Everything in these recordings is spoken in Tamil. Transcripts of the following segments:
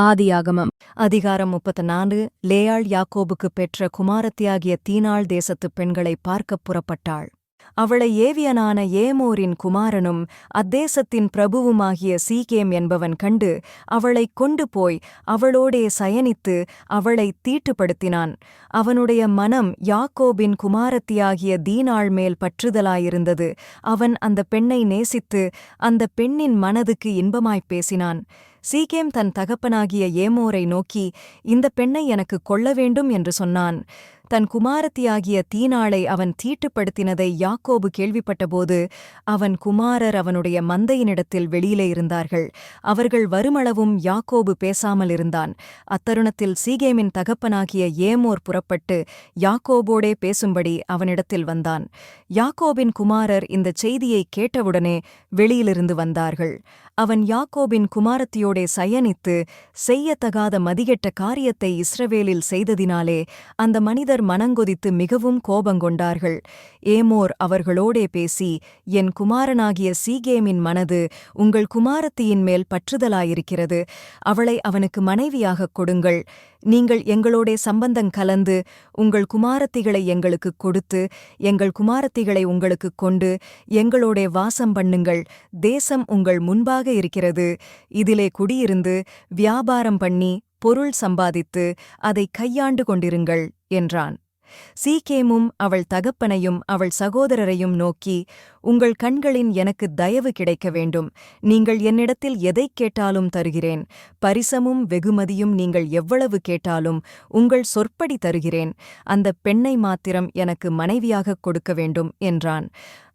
ஆதியாகமம் அதிகாரம் முப்பத்து நான்கு. லேயாள் யாக்கோபுக்கு பெற்ற குமாரத்தியாகிய தீனாள் தேசத்துப் பெண்களை பார்க்கப் புறப்பட்டாள். அவளை ஏவியனான ஏமோரின் குமாரனும் அத்தேசத்தின் பிரபுவுமாகிய சீகேம் என்பவன் கண்டு அவளைக் கொண்டு போய் அவளோடே சயனித்து அவளை தீட்டுப்படுத்தினான். அவனுடைய மனம் யாக்கோபின் குமாரத்தியாகிய தீனாள் மேல் பற்றுதலாயிருந்தது. அவன் அந்த பெண்ணை நேசித்து அந்த பெண்ணின் மனதுக்கு இன்பமாய்ப் பேசினான். சீகேம் தன் தகப்பனாகிய ஏமோரை நோக்கி இந்த பெண்ணை எனக்கு கொள்ள வேண்டும் என்று சொன்னான். தன் குமாரத்தியாகிய தீனாளை அவன் தீட்டுப்படுத்தினதை யாக்கோபு கேள்விப்பட்டபோது அவன் குமாரர் அவனுடைய மந்தையினிடத்தில் வெளியிலே இருந்தார்கள். அவர்கள் வருமளவும் யாக்கோபு பேசாமல் இருந்தான். அத்தருணத்தில் சீகேமின் தகப்பனாகிய ஏமோர் புறப்பட்டு யாக்கோபோடே பேசும்படி அவனிடத்தில் வந்தான். யாக்கோபின் குமாரர் இந்தச் செய்தியை கேட்டவுடனே வெளியிலிருந்து வந்தார்கள். அவன் யாக்கோபின் குமாரத்தியோடே சயனித்து செய்யத்தகாத மதிகெட்ட காரியத்தை இஸ்ரவேலில் செய்ததினாலே அந்த மனிதர் மனங்கொதித்து மிகவும் கோபங்கொண்டார்கள். ஏமோர் அவர்களோடே பேசி என் குமாரனாகிய சீகேமின் மனது உங்கள் குமாரத்தியின் மேல் பற்றுதலாயிருக்கிறது. அவளை அவனுக்கு மனைவியாகக் கொடுங்கள். நீங்கள் எங்களோடே சம்பந்தங் கலந்து உங்கள் குமாரத்திகளை எங்களுக்குக் கொடுத்து எங்கள் குமாரத்திகளை உங்களுக்குக் கொண்டு எங்களோடே வாசம் பண்ணுங்கள். தேசம் உங்கள் முன்பாக இருக்கிறது. இதிலே குடியிருந்து வியாபாரம் பண்ணி பொருள் சம்பாதித்து அதை கையாண்டு கொண்டிருங்கள் என்றான். சீக்கேமும் அவள் தகப்பனையும் அவள் சகோதரரையும் நோக்கி உங்கள் கண்களின் எனக்கு தயவு கிடைக்க வேண்டும். நீங்கள் என்னிடத்தில் எதைக் கேட்டாலும் தருகிறேன். பரிசமும் வெகுமதியும் நீங்கள் எவ்வளவு கேட்டாலும் உங்கள் சொற்படி தருகிறேன். அந்த பெண்ணை மாத்திரம் எனக்கு மனைவியாகக் கொடுக்க வேண்டும் என்றான்.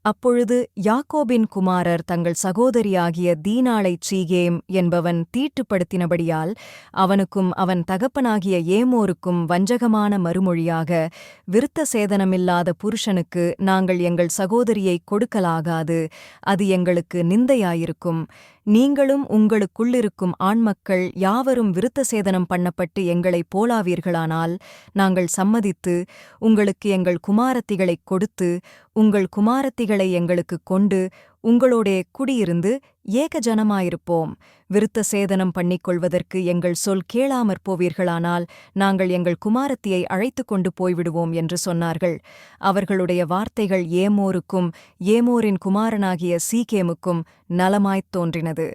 அப்பொழுது யாக்கோபின் குமாரர் தங்கள் சகோதரியாகிய தீனாளைச் சீகேம் என்பவன் தீட்டுப்படுத்தினபடியால் அவனுக்கும் அவன் தகப்பனாகிய ஏமோருக்கும் வஞ்சகமான மறுமொழியாக விருத்த சேதனமில்லாத புருஷனுக்கு நாங்கள் எங்கள் சகோதரியை கொடுக்கலாகாது. அது எங்களுக்கு நிந்தையாயிருக்கும். நீங்களும் உங்களுக்குள்ளிருக்கும் ஆண்மக்கள் யாவரும் விருத்த சேதனம் பண்ணப்பட்டு எங்களைப் போலாவீர்களானால் நாங்கள் சம்மதித்து உங்களுக்கு எங்கள் குமாரத்திகளைக் கொடுத்து உங்கள் குமாரத்திகளை எங்களுக்குக் கொண்டு உங்களோடே குடியிருந்து ஏகஜனமாயிருப்போம். விருத்த சேதனம் பண்ணிக்கொள்வதற்கு எங்கள் சொல் கேளாமற் போவீர்களானால் நாங்கள் எங்கள் குமாரத்தியை அழைத்துக் கொண்டு போய்விடுவோம் என்று சொன்னார்கள். அவர்களுடைய வார்த்தைகள் ஏமோருக்கும் ஏமோரின் குமாரனாகிய சீகேமுக்கும் நலமாய்த் தோன்றினது.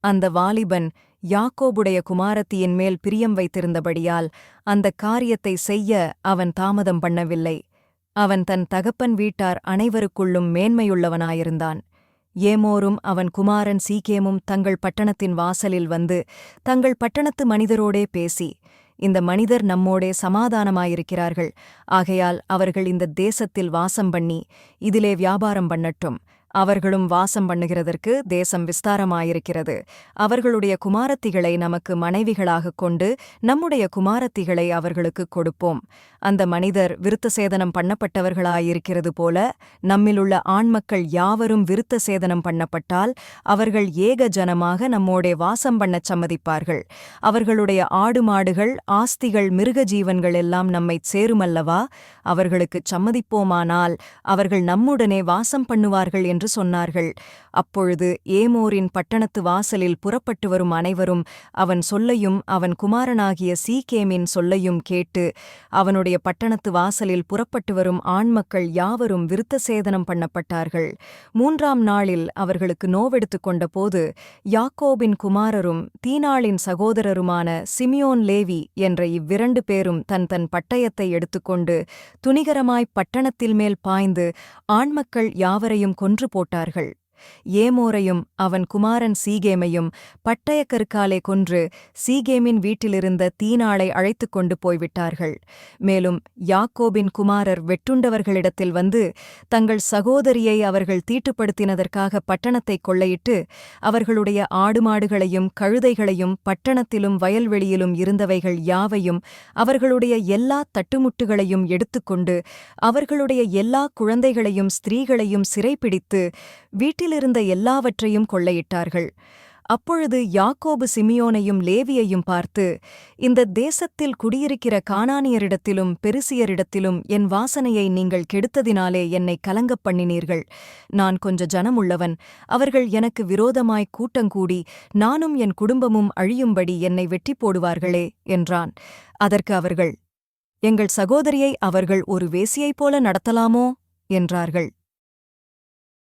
அந்த வாலிபன் யாக்கோபுடைய குமாரத்தியின் மேல் பிரியம் வைத்திருந்தபடியால் அந்தக் காரியத்தை செய்ய அவன் தாமதம் பண்ணவில்லை. அவன் தன் தகப்பன் வீட்டார் அனைவருக்குள்ளும் மேன்மையுள்ளவனாயிருந்தான். ஏமோரும் அவன் குமாரன் சீக்கேமும் தங்கள் பட்டணத்தின் வாசலில் வந்து தங்கள் பட்டணத்து மனிதரோடே பேசி இந்த மனிதர் நம்மோடே சமாதானமாயிருக்கிறார்கள். ஆகையால் அவர்கள் இந்த தேசத்தில் வாசம் பண்ணி இதிலே வியாபாரம் பண்ணட்டும். அவர்களும் வாசம் பண்ணுகிறதற்கு தேசம் விஸ்தாரமாயிருக்கிறது. அவர்களுடைய குமாரத்திகளை நமக்கு மனைவிகளாகக் கொண்டு நம்முடைய குமாரத்திகளை அவர்களுக்கு கொடுப்போம். அந்த மனிதர் விருத்த சேதனம் பண்ணப்பட்டவர்களாயிருக்கிறது போல நம்மிலுள்ள ஆண்மக்கள் யாவரும் விருத்த சேதனம் பண்ணப்பட்டால் அவர்கள் ஏக ஜனமாக நம்மோடே வாசம் பண்ணச் சம்மதிப்பார்கள். அவர்களுடைய ஆடு மாடுகள் ஆஸ்திகள் மிருக ஜீவன்கள் எல்லாம் நம்மைச் சேருமல்லவா? அவர்களுக்குச் சம்மதிப்போமானால் அவர்கள் நம்முடனே வாசம் பண்ணுவார்கள் என்று சொன்னார்கள். அப்பொழுது ஏமோரின் பட்டணத்து வாசலில் புறப்பட்டு வரும் அனைவரும் அவன் சொல்லையும் அவன் குமாரனாகிய சீகேமின் சொல்லையும் கேட்டு அவனுடைய பட்டணத்து வாசலில் புறப்பட்டு வரும் ஆண்மக்கள் யாவரும் விருத்த சேதனம் பண்ணப்பட்டார்கள். மூன்றாம் நாளில் அவர்களுக்கு நோவெடுத்துக் கொண்டபோது யாக்கோபின் குமாரரும் தீனாளின் சகோதரருமான சிமியோன் லேவி என்ற இவ்விரண்டு பேரும் தன் தன் பட்டயத்தை எடுத்துக்கொண்டு துணிகரமாய்ப் பட்டணத்தில் மேல் பாய்ந்து ஆண்மக்கள் யாவரையும் கொன்று போட்டார்கள். ஏமோரையும் அவன் குமாரன் சீகேமையும் பட்டயக்கருக்காலே கொன்று சீகேமின் வீட்டிலிருந்த தீனாளை அழைத்துக் கொண்டு போய்விட்டார்கள். மேலும் யாக்கோபின் குமாரர் வெட்டுண்டவர்களிடத்தில் வந்து தங்கள் சகோதரியை அவர்கள் தீட்டுப்படுத்தினதற்காக பட்டணத்தை கொள்ளையிட்டு அவர்களுடைய ஆடு மாடுகளையும் கழுதைகளையும் பட்டணத்திலும் வயல்வெளியிலும் இருந்தவைகள் யாவையும் அவர்களுடைய எல்லா தட்டுமுட்டுகளையும் எடுத்துக்கொண்டு அவர்களுடைய எல்லா குழந்தைகளையும் ஸ்திரீகளையும் சிறைப்பிடித்து கையிலிருந்த எல்லாவற்றையும் கொள்ளையிட்டார்கள். அப்பொழுது யாக்கோபு சிமியோனையும் லேவியையும் பார்த்து இந்த தேசத்தில் குடியிருக்கிற கானானியரிடத்திலும் பெருசியரிடத்திலும் என் வாசனையை நீங்கள் கெடுத்ததினாலே என்னை கலங்கப் பண்ணினீர்கள். நான் கொஞ்ச ஜனமுள்ளவன். அவர்கள் எனக்கு விரோதமாய் கூட்டங்கூடி நானும் என் குடும்பமும் அழியும்படி என்னை வெட்டி போடுவார்களே என்றான். அதற்கு அவர்கள் எங்கள் சகோதரியை அவர்கள் ஒரு வேசியைப் போல நடத்தலாமோ? என்றார்கள்.